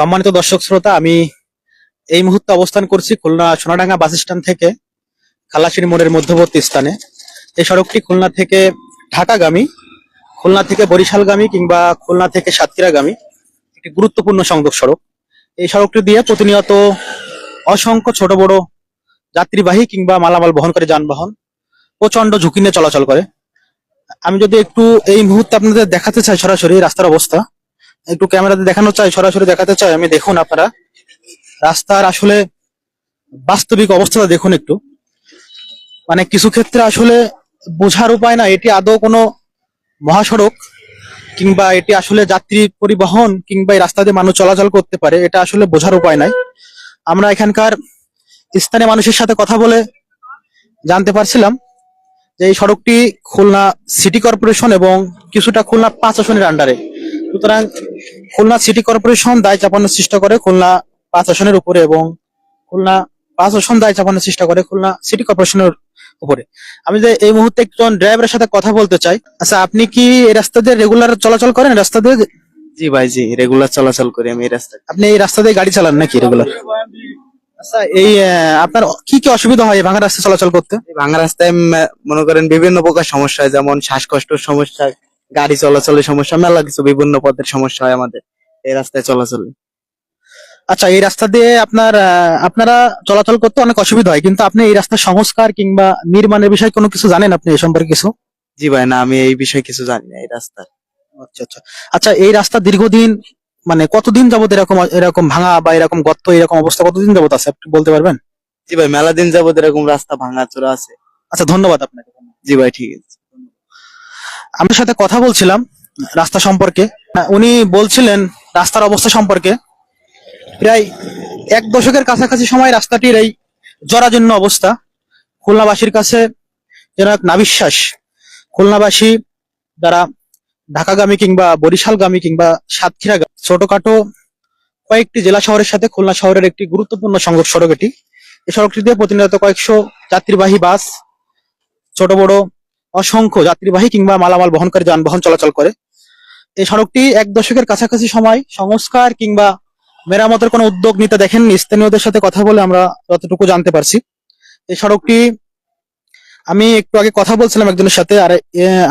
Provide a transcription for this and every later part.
সম্মানিত দর্শক শ্রোতা, আমি এই মুহূর্তে অবস্থান করছি খুলনা সোনাডাঙ্গা বাস স্ট্যান্ড থেকে খালাসির মোড়ের মধ্যবর্তী স্থানে। এই সড়কটি খুলনা থেকে ঢাকাগামী, খুলনা থেকে বরিশালগামী কিংবা খুলনা থেকে সাতক্ষীরাগামী, একটি গুরুত্বপূর্ণ সংযোগ সড়ক। এই সড়কটি দিয়ে প্রতিনিয়ত অসংখ্য ছোট বড় যাত্রীবাহী কিংবা মালামাল বহনকারী যানবাহন প্রচণ্ড ঝুঁকি নিয়ে চলাচল করে। আমি যদি একটু এই মুহূর্তে আপনাদের দেখাতে চাই সরাসরি রাস্তার অবস্থা। একটু ক্যামেরাতে দেখানো চাই, সরাসরি দেখাতে চাই, আমি দেখুন আপনারা। রাস্তার আসলে বাস্তবিক অবস্থাটা দেখুন একটু। মানে কিছু ক্ষেত্রে আসলে বোঝার উপায় না, এটি আদৌ কোনো মহাসড়ক, কিংবা এটি আসলে যাত্রী পরিবহন, কিংবা এই রাস্তা দিয়ে মানুষ চলাচল করতে পারে, এটা আসলে বোঝার উপায় নাই। আমরা এখানকার স্থানীয় মানুষের সাথে কথা বলে জানতে পারছিলাম যে এই সড়কটি খুলনা সিটি কর্পোরেশন এবং কিছুটা খুলনা পাঁচ আসনের আন্ডারে সুতরাং খুলনা সিটি কর্পোরেশন দায় চাপানোর চেষ্টা করে খুলনা পাঁচ আসনের উপরে এবং খুলনা পাঁচ আসন দায় চাপানোর চেষ্টা করে খুলনা সিটি কর্পোরেশনের উপরে। আমি যে এই মুহূর্তে একজন ড্রাইভারের সাথে কথা বলতে চাই আচ্ছা আপনি কি এই রাস্তা দিয়ে রেগুলার চলাচল করেন? রাস্তা দিয়ে জি ভাই জি রেগুলার চলাচল করি আমি এই রাস্তায় আপনি এই রাস্তা দিয়ে গাড়ি চালান নাকি রেগুলার আচ্ছা এই আপনার কি কি অসুবিধা হয় ভাঙা রাস্তা চলাচল করতে? ভাঙা রাস্তায় মনে করেন বিভিন্ন প্রকার সমস্যা হয় যেমন শ্বাসকষ্টের সমস্যা গাড়ি চলাচলের সমস্যা মেলা কিছু বিভিন্ন পথের সমস্যা হয় আমাদের এই রাস্তায় চলাচলে। আচ্ছা এই রাস্তা দিয়ে আপনার আপনারা চলাচল করতে অনেক অসুবিধা হয় কিন্তু আপনি এই রাস্তার সংস্কার কিংবা নির্মাণের বিষয়ে কোনো কিছু জানেন আপনি এই সম্পর্কে কিছু? জি ভাই না আমি এই বিষয়ে কিছু জানি না এই রাস্তার। আচ্ছা আচ্ছা। আচ্ছা এই রাস্তা দীর্ঘদিন মানে কতদিন যাবত এরকম এরকম ভাঙা বা এরকম গর্ত এরকম অবস্থা কতদিন যাবত আছে আপনি বলতে পারবেন? জি ভাই মেলা দিন যাবত এরকম রাস্তা ভাঙা চোরা আছে। আচ্ছা ধন্যবাদ আপনাকে। জি ভাই ঠিক আছে। আমার সাথে কথা বলছিলাম রাস্তা সম্পর্কে। আহ, উনি বলছিলেন রাস্তার অবস্থা সম্পর্কে। প্রায় এক দশকের কাছাকাছি সময় রাস্তাটির এই জরাজীর্ণ অবস্থা। খুলনাবাসীর কাছে যেন এক নাবিশ্বাস। খুলনাবাসী যারা ঢাকাগামী কিংবা বরিশালগামী কিংবা সাতক্ষীরা ছোটখাটো কয়েকটি জেলা শহরের সাথে খুলনা শহরের একটি গুরুত্বপূর্ণ সংযোগ সড়ক এটি। এই সড়কটি দিয়ে প্রতিনিয়ত কয়েকশো যাত্রীবাহী বাস ছোট বড় অসংখ্য যাত্রীবাহী কিংবা মালামাল বহনকারী যানবাহন চলাচল করে। এই সড়কটি এক দশকের কাছাকাছি সময় সংস্কার কিংবা মেরামতের কোনো উদ্যোগ নিতে দেখেননি। স্থানীয়দের সাথে কথা বলে আমরা যতটুকু জানতে পারছি। এই সড়কটি আমি একটু আগে কথা বলছিলাম একজনের সাথে আর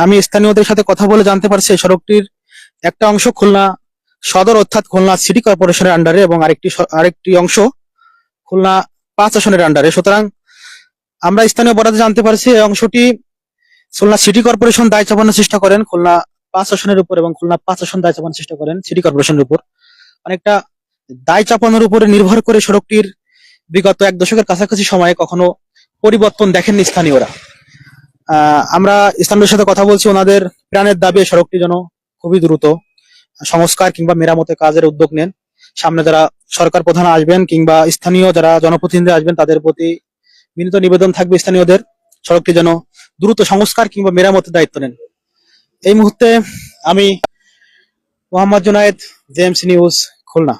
আমি স্থানীয়দের সাথে কথা বলে জানতে পারছি এই সড়কটির একটা অংশ খুলনা সদর অর্থাৎ খুলনা সিটি কর্পোরেশনের আন্ডারে এবং আরেকটি আরেকটি অংশ খুলনা পাঁচ আসনের আন্ডারে। সুতরাং আমরা স্থানীয় বরাদ্দে জানতে পারছি এই অংশটি খুলনা সিটি কর্পোরেশন দায় চাপানোর চেষ্টা করেন। খুলনা পাঁচ আসনের উপর এবং খুলনা পাঁচ আসন দায় চাপানোর চেষ্টা করেন সিটি কর্পোরেশনের উপর। অনেকটা দায় চাপানোর উপরে নির্ভর করে সড়কটির বিগত এক দশকের কাছাকাছি সময়ে কখনো পরিবর্তন দেখেননি স্থানীয়রা। আমরা স্থানীয়দের সাথে কথা বলছি, ওনাদের প্রাণের দাবি সড়কটি যেন খুবই দ্রুত সংস্কার কিংবা মেরামতের কাজের উদ্যোগ নেন। সামনে যারা সরকার প্রধান আসবেন কিংবা স্থানীয় যারা জনপ্রতিনিধি আসবেন, তাদের প্রতি বিনীত নিবেদন থাকবে স্থানীয়দের। সড়কটি যেন দ্রুত সংস্কার কিংবা মেরামতের দায়িত্ব নেন। এই মুহূর্তে আমি মোহাম্মদ জুনায়েদ জেএমসি নিউজ খুলনা।